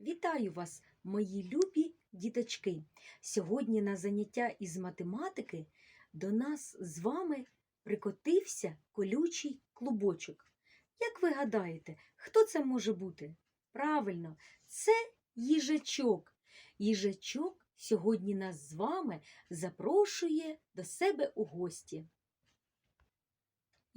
Вітаю вас, мої любі діточки! Сьогодні на заняття із математики до нас з вами прикотився колючий клубочок. Як ви гадаєте, хто це може бути? Правильно, це їжачок. Їжачок сьогодні нас з вами запрошує до себе у гості.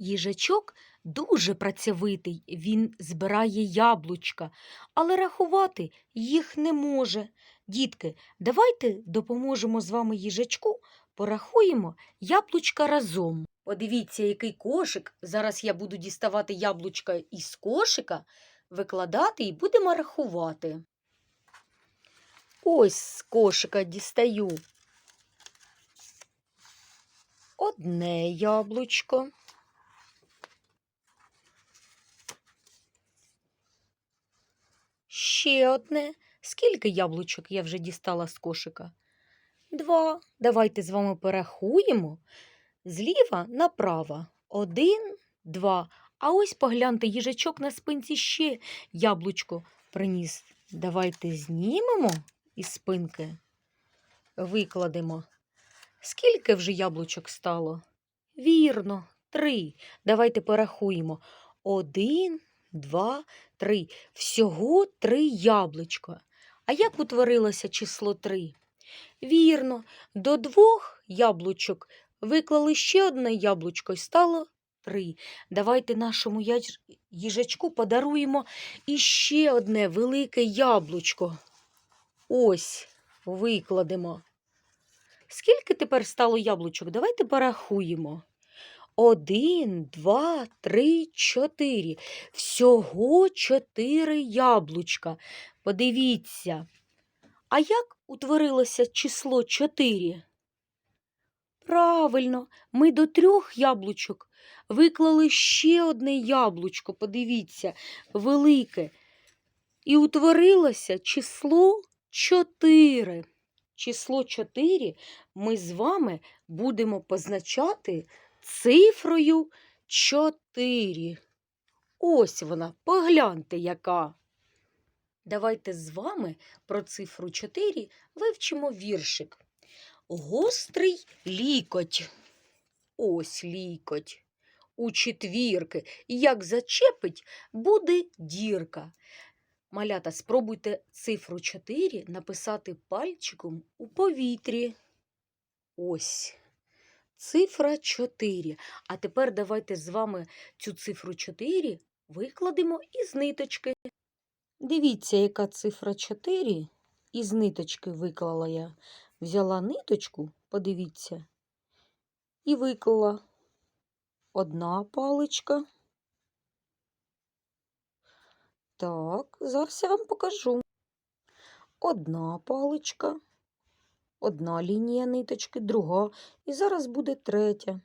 Їжачок дуже працьовитий, він збирає яблучка, але рахувати їх не може. Дітки, давайте допоможемо з вами їжачку, порахуємо яблучка разом. Подивіться, який кошик. Зараз я буду діставати яблучка із кошика, викладати і будемо рахувати. Ось з кошика дістаю одне яблучко. Ще одне. Скільки яблучок я вже дістала з кошика? Два. Давайте з вами порахуємо. Зліва направо. Один, два. А ось погляньте, їжачок на спинці ще яблучко приніс. Давайте знімемо із спинки, викладемо. Скільки вже яблучок стало? Вірно, три. Давайте порахуємо. Один, два, три. Всього три яблучка. А як утворилося число три? Вірно, до двох яблучок виклали ще одне яблучко і стало три. Давайте нашому їжачку подаруємо іще одне велике яблучко. Ось, викладемо. Скільки тепер стало яблучок? Давайте порахуємо. Один, два, три, чотири. Всього чотири яблучка. Подивіться. А як утворилося число чотири? Правильно, ми до трьох яблучок виклали ще одне яблучко, подивіться, велике. І утворилося число чотири. Число чотири ми з вами будемо позначати цифрою 4. Ось вона, погляньте, яка. Давайте з вами про цифру 4 вивчимо віршик. Гострий лікоть. Ось лікоть. У четвірки. Як зачепить, буде дірка. Малята, спробуйте цифру 4 написати пальчиком у повітрі. Ось. Цифра 4. А тепер давайте з вами цю цифру 4 викладемо із ниточки. Дивіться, яка цифра 4 із ниточки виклала я. Взяла ниточку, подивіться, і виклала одна паличка. Так, зараз я вам покажу. Одна паличка, одна лінія ниточки, друга, і зараз буде третя.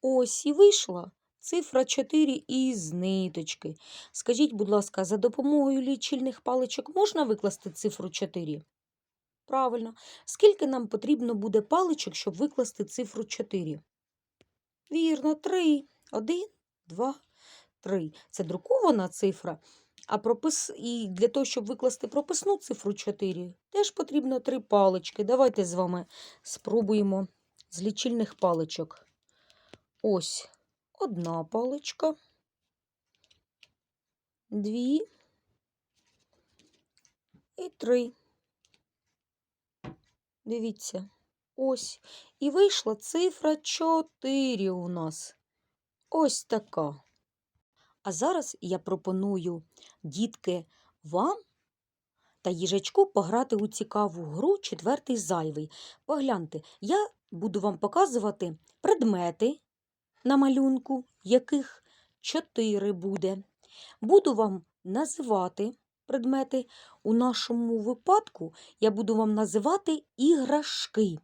Ось і вийшла цифра 4 із ниточки. Скажіть, будь ласка, за допомогою лічильних паличок можна викласти цифру 4? Правильно. Скільки нам потрібно буде паличок, щоб викласти цифру 4? Вірно, 3. 1, 2, 3. Це друкована цифра. А пропис... І для того, щоб викласти прописну цифру 4, теж потрібно 3 палички. Давайте з вами спробуємо з лічильних паличок. Ось одна паличка, дві і три. Дивіться, ось. І вийшла цифра 4 у нас. Ось така. А зараз я пропоную, дітки, вам та їжачку пограти у цікаву гру четвертий зайвий. Погляньте, я буду вам показувати предмети на малюнку, яких чотири буде. Буду вам називати предмети. У нашому випадку я буду вам називати іграшки.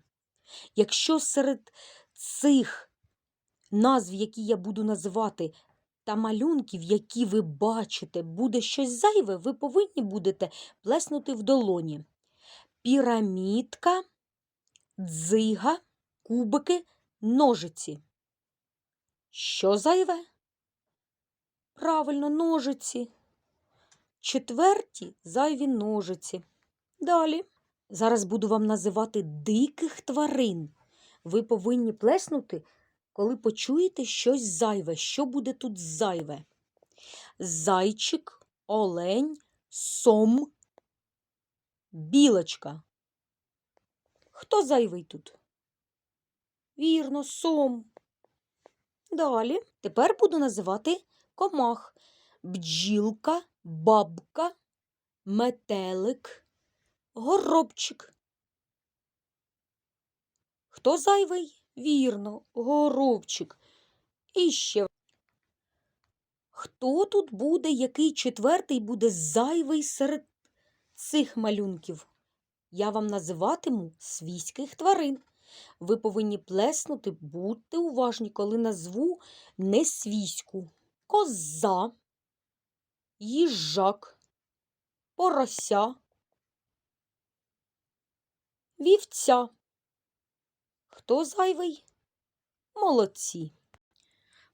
Якщо серед цих назв, які я буду називати, та малюнків, які ви бачите, буде щось зайве, ви повинні будете плеснути в долоні. Пірамідка, дзига, кубики, ножиці. Що зайве? Правильно, ножиці. четверті зайві ножиці. Далі. Зараз буду вам називати диких тварин. Ви повинні плеснути, коли почуєте щось зайве. Що буде тут зайве? Зайчик, олень, сом, білочка. Хто зайвий тут? Вірно, сом. Далі. Тепер буду називати комах. Бджілка, бабка, метелик, горобчик. Хто зайвий? Вірно, горобчик. І ще. Хто тут буде, який четвертий буде зайвий серед цих малюнків? Я вам називатиму свійських тварин. Ви повинні плеснути, будьте уважні, коли назву не свійську. Коза, їжак, порося, вівця. Хто зайвий? Молодці.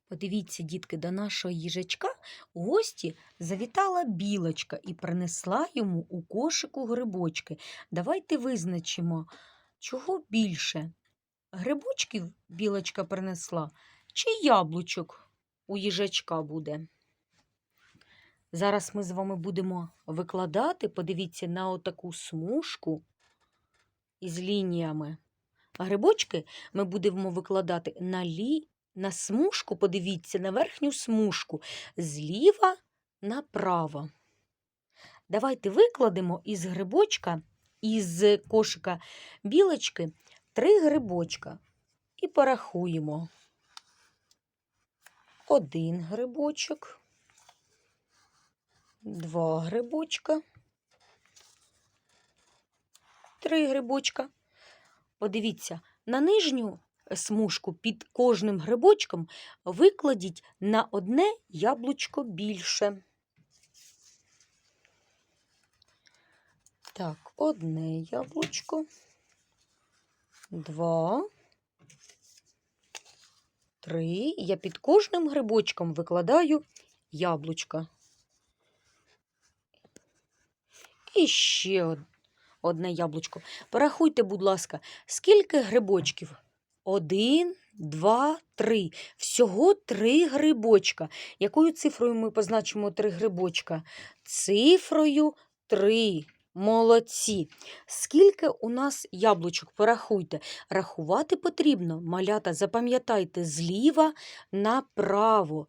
Подивіться, дітки, до нашого їжачка у гості завітала білочка і принесла йому у кошику грибочки. Давайте визначимо, чого більше. Грибочків білочка принесла чи яблучок у їжачка буде? Зараз ми з вами будемо викладати, подивіться, на отаку смужку із лініями. Грибочки ми будемо викладати на, лі... на смужку, подивіться, на верхню смужку, зліва направо. Давайте викладемо із грибочка, із кошика білочки три грибочка і порахуємо. Один грибочок, два грибочка, три грибочка. Подивіться, на нижню смужку під кожним грибочком викладіть на одне яблучко більше. Так, одне яблучко, два, три. Я під кожним грибочком викладаю яблучко. І ще од- одне яблучко. Порахуйте, будь ласка, скільки грибочків? Один, два, три. Всього три грибочка. Якою цифрою ми позначимо три грибочка? Цифрою три. Молодці. Скільки у нас яблучок? Порахуйте. Рахувати потрібно. Малята, запам'ятайте, зліва направо.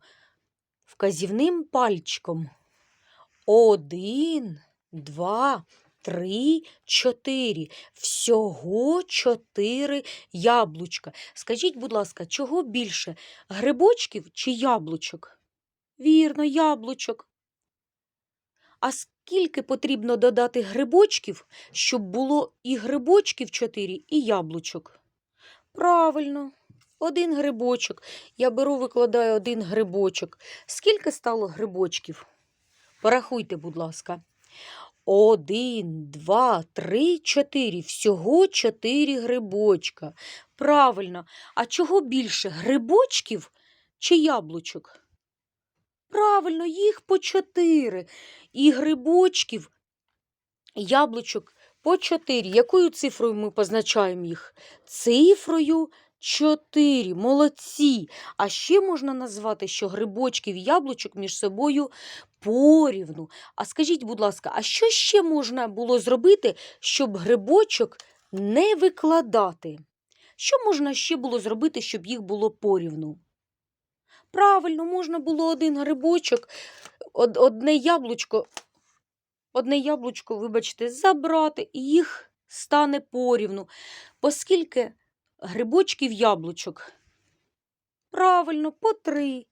Вказівним пальчиком. Один, два, три, чотири. Всього чотири яблучка. Скажіть, будь ласка, чого більше? Грибочків чи яблучок? Вірно, яблучок. А скільки потрібно додати грибочків, щоб було і грибочків чотири, і яблучок? Правильно, один грибочок. Я беру, викладаю один грибочок. Скільки стало грибочків? Порахуйте, будь ласка. Один, два, три, чотири. Всього чотири грибочка. Правильно. А чого більше? Грибочків чи яблучок? Правильно, їх по чотири. І грибочків, яблучок по чотири. Якою цифрою ми позначаємо їх? Цифрою 4. Молодці. А ще можна назвати, що грибочків яблучок між собою порівну. А скажіть, будь ласка, а що ще можна було зробити, щоб грибочок не викладати? Що можна ще було зробити, щоб їх було порівну? Правильно, можна було один грибочок, одне яблучко, одне яблучко, вибачте, забрати, і їх стане порівну. Оскільки грибочків яблучок? Правильно, по три.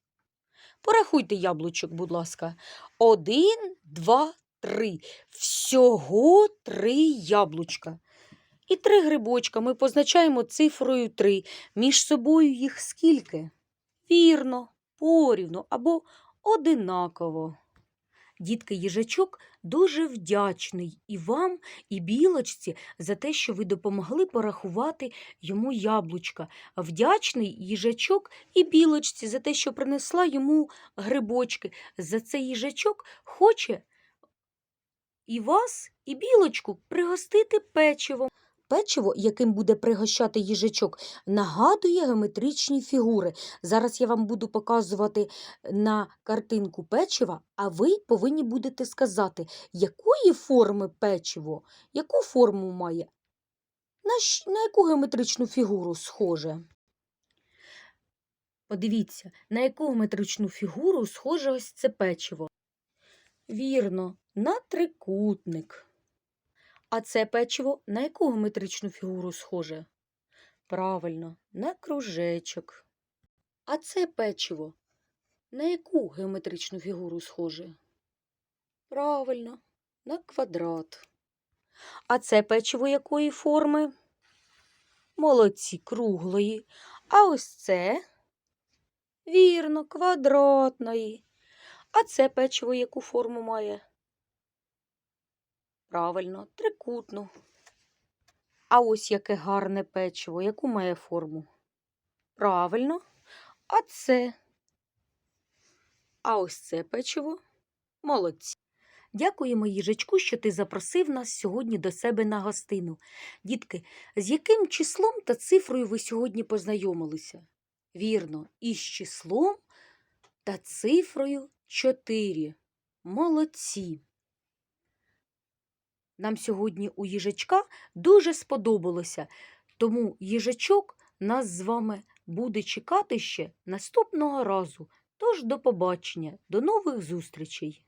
Порахуйте яблучок, будь ласка. Один, два, три. Всього три яблучка. І три грибочка ми позначаємо цифрою три. Між собою їх скільки? Вірно, порівну або одинаково. Дітки, їжачок дуже вдячний і вам, і білочці за те, що ви допомогли порахувати йому яблучка. Вдячний їжачок і білочці за те, що принесла йому грибочки. За це їжачок хоче і вас, і білочку пригостити печивом. Печиво, яким буде пригощати їжачок, нагадує геометричні фігури. Зараз я вам буду показувати на картинку печива, а ви повинні будете сказати, якої форми печиво, яку форму має, на, на яку геометричну фігуру схоже. Подивіться, на яку геометричну фігуру схоже ось це печиво. Вірно, на трикутник. А це печиво на яку геометричну фігуру схоже? Правильно, на кружечок. А це печиво на яку геометричну фігуру схоже? Правильно, на квадрат. А це печиво якої форми? Молодці, круглої. А ось це, вірно, квадратної. А це печиво яку форму має? Правильно, трикутну. А ось яке гарне печиво, яку має форму? Правильно. А це. А ось це печиво. Молодці. Дякуємо, їжачку, що ти запросив нас сьогодні до себе на гостину. Дітки, з яким числом та цифрою ви сьогодні познайомилися? Вірно, із числом та цифрою 4. Молодці. Нам сьогодні у їжачка дуже сподобалося, тому їжачок нас з вами буде чекати ще наступного разу. Тож до побачення, до нових зустрічей!